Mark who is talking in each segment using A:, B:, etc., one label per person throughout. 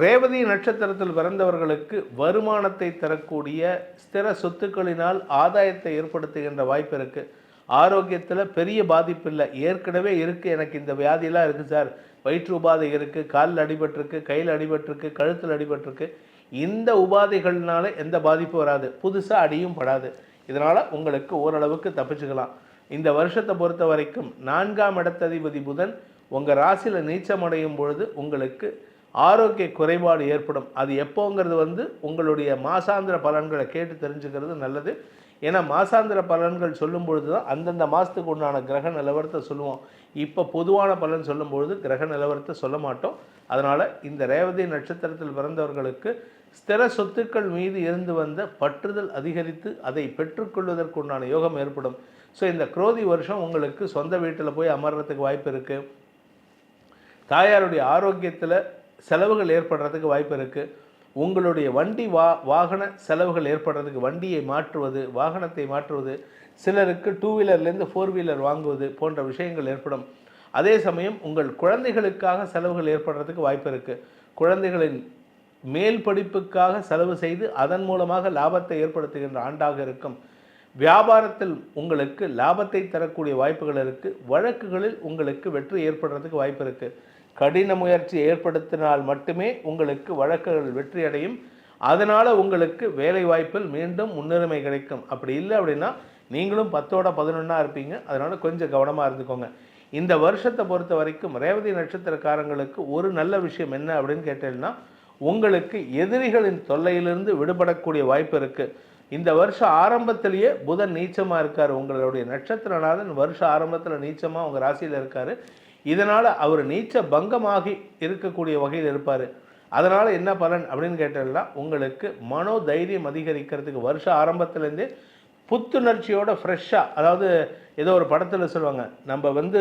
A: ரேவதி நட்சத்திரத்தில் பிறந்தவர்களுக்கு வருமானத்தை தரக்கூடிய ஸ்திர சொத்துக்களினால் ஆதாயத்தை ஏற்படுத்துகின்ற வாய்ப்பு இருக்குது ஆரோக்கியத்தில் பெரிய பாதிப்பு இல்லை. ஏற்கனவே இருக்குது எனக்கு இந்த வியாதியெல்லாம் இருக்குது சார். வயிற்று உபாதை இருக்குது காலில் அடிபட்டிருக்கு. கையில் அடிபட்டிருக்கு. கழுத்தில் அடிபட்டிருக்கு. இந்த உபாதைகள்னால எந்த பாதிப்பும் வராது. புதுசாக அடியும் படாது. இதனால் உங்களுக்கு ஓரளவுக்கு தப்பிச்சுக்கலாம். இந்த வருஷத்தை பொறுத்த வரைக்கும் நான்காம் இடத்ததிபதி புதன் உங்கள் ராசியில் நீச்சமடையும் பொழுது உங்களுக்கு ஆரோக்கிய குறைபாடு ஏற்படும். அது எப்போங்கிறது வந்து உங்களுடைய மாசாந்திர பலன்களை கேட்டு தெரிஞ்சுக்கிறது நல்லது. ஏன்னா மாசாந்திர பலன்கள் சொல்லும் பொழுது தான் அந்தந்த மாதத்துக்கு உண்டான கிரக நிலவரத்தை சொல்லுவோம். இப்போ பொதுவான பலன் சொல்லும் பொழுது கிரக நிலவரத்தை சொல்ல மாட்டோம். அதனால் இந்த ரேவதி நட்சத்திரத்தில் பிறந்தவர்களுக்கு ஸ்திர சொத்துக்கள் மீது இருந்து வந்த பற்றுதல் அதிகரித்து அதை பெற்றுக்கொள்வதற்குண்டான யோகம் ஏற்படும். ஸோ இந்த குரோதி வருஷம் உங்களுக்கு சொந்த வீட்டில் போய் அமர்றதுக்கு வாய்ப்பு இருக்குது தாயாருடைய ஆரோக்கியத்தில் செலவுகள் ஏற்படுறதுக்கு வாய்ப்பு இருக்குது உங்களுடைய வண்டி வா வாகன செலவுகள் ஏற்படுறதுக்கு வண்டியை மாற்றுவது வாகனத்தை மாற்றுவது சிலருக்கு டூ வீலர்லேருந்து ஃபோர் வீலர் வாங்குவது போன்ற விஷயங்கள் ஏற்படும். அதே சமயம் உங்கள் குழந்தைகளுக்காக செலவுகள் ஏற்படுறதுக்கு வாய்ப்பு இருக்குது குழந்தைகளின் மேல் படிப்புக்காக செலவு செய்து அதன் மூலமாக லாபத்தை ஏற்படுத்துகின்ற ஆண்டாக இருக்கும். வியாபாரத்தில் உங்களுக்கு லாபத்தை தரக்கூடிய வாய்ப்புகள் இருக்குது வழக்குகளில் உங்களுக்கு வெற்றி ஏற்படுறதுக்கு வாய்ப்பு இருக்குது கடின முயற்சி ஏற்படுத்தினால் மட்டுமே உங்களுக்கு வழக்குகள் வெற்றி அடையும் அதனால் உங்களுக்கு வேலை வாய்ப்பில் மீண்டும் முன்னுரிமை கிடைக்கும். அப்படி இல்லை அப்படின்னா நீங்களும் பத்தோட பதினொன்றா இருப்பீங்க. அதனால் கொஞ்சம் கவனமாக இருந்துக்கோங்க. இந்த வருஷத்தை பொறுத்த வரைக்கும் ரேவதி நட்சத்திரக்காரங்களுக்கு ஒரு நல்ல விஷயம் என்ன அப்படின்னு கேட்டீங்கன்னா உங்களுக்கு எதிரிகளின் தொல்லையிலிருந்து விடுபடக்கூடிய வாய்ப்பு இருக்குது இந்த வருஷம் ஆரம்பத்திலேயே புதன் நீச்சமாக இருக்கார். உங்களுடைய நட்சத்திரநாதன் வருஷ ஆரம்பத்தில் நீச்சமாக உங்கள் ராசியில் இருக்கார். இதனால் அவர் நீச்ச பங்கமாகி இருக்கக்கூடிய வகையில் இருப்பார். அதனால் என்ன பலன் அப்படின்னு கேட்டீங்கன்னா உங்களுக்கு மனோ தைரியம் அதிகரிக்கிறதுக்கு வருஷ ஆரம்பத்துலேருந்தே புத்துணர்ச்சியோட ஃப்ரெஷ்ஷாக அதாவது ஏதோ ஒரு படத்தில் சொல்லுவாங்க நம்ம வந்து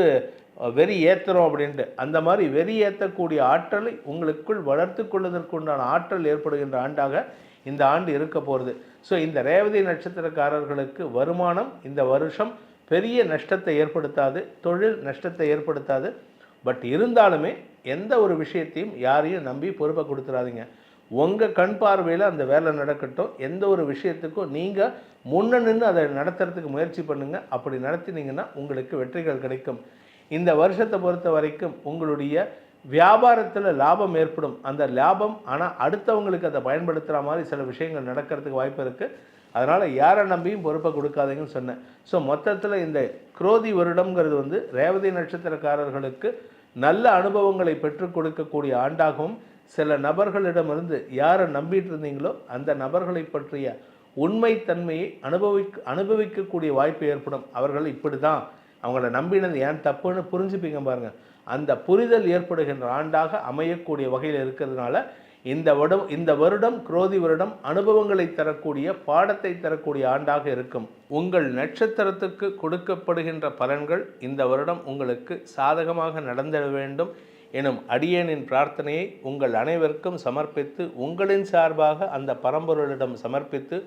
A: வெறி ஏற்றுறோம் அப்படின்ட்டு. அந்த மாதிரி வெறி ஏற்றக்கூடிய ஆற்றலை உங்களுக்குள் வளர்த்து கொள்வதற்குண்டான ஆற்றல் ஏற்படுகின்ற ஆண்டாக இந்த ஆண்டு இருக்க போகிறது ஸோ இந்த ரேவதி நட்சத்திரக்காரர்களுக்கு வருமானம் இந்த வருஷம் பெரிய நஷ்டத்தை ஏற்படுத்தாது தொழில் நஷ்டத்தை ஏற்படுத்தாது. பட் இருந்தாலுமே எந்த ஒரு விஷயத்தையும் யாரையும் நம்பி பொறுப்பை கொடுத்துடாதீங்க உங்கள் கண் பார்வையில் அந்த வேலை நடக்கட்டும். எந்த ஒரு விஷயத்துக்கும் நீங்கள் முன்ன நின்று அதை நடத்துறதுக்கு முயற்சி பண்ணுங்கள் அப்படி நடத்தினீங்கன்னா உங்களுக்கு வெற்றிகள் கிடைக்கும். இந்த வருஷத்தை பொறுத்த வரைக்கும் உங்களுடைய வியாபாரத்தில் லாபம் ஏற்படும். அந்த லாபம் ஆனால் அடுத்தவங்களுக்கு அதை பயன்படுத்துகிற மாதிரி சில விஷயங்கள் நடக்கிறதுக்கு வாய்ப்பு இருக்குது அதனால் யாரை நம்பியும் பொறுப்பை கொடுக்காதீங்கன்னு சொன்னேன். ஸோ மொத்தத்தில் இந்த குரோதி வருடம்ங்கிறது வந்து ரேவதி நட்சத்திரக்காரர்களுக்கு நல்ல அனுபவங்களை பெற்றுக் கொடுக்கக்கூடிய ஆண்டாகவும் சில நபர்களிடமிருந்து யாரை நம்பிட்டு இருந்தீங்களோ அந்த நபர்களை பற்றிய உண்மைத்தன்மையை அனுபவிக்க அனுபவிக்கக்கூடிய வாய்ப்பு ஏற்படும். அவர்கள் இப்படி தான் அவங்கள நம்பினது ஏன் தப்புன்னு புரிஞ்சுப்பீங்க பாருங்கள் அந்த புரிதல் ஏற்படுகின்ற ஆண்டாக அமையக்கூடிய வகையில் இருக்கிறதுனால இந்த வருடம் இந்த வருடம் குரோதி வருடம் அனுபவங்களை தரக்கூடிய பாடத்தை தரக்கூடிய ஆண்டாக இருக்கும். உங்கள் நட்சத்திரத்துக்கு கொடுக்கப்படுகின்ற பலன்கள் இந்த வருடம் உங்களுக்கு சாதகமாக நடந்திட வேண்டும் எனும் அடியேனின் பிரார்த்தனையை உங்கள் அனைவருக்கும் சமர்ப்பித்து உங்களின் சார்பாக அந்த பரம்பொருளிடம் சமர்ப்பித்து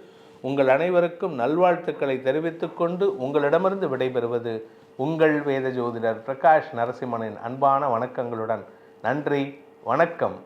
A: உங்கள் அனைவருக்கும் நல்வாழ்த்துக்களை தெரிவித்துக்கொண்டு உங்களிடமிருந்து விடைபெறுவது உங்கள் வேத ஜோதிடர் பிரகாஷ் நரசிம்மனின் அன்பான வணக்கங்களுடன். நன்றி வணக்கம்.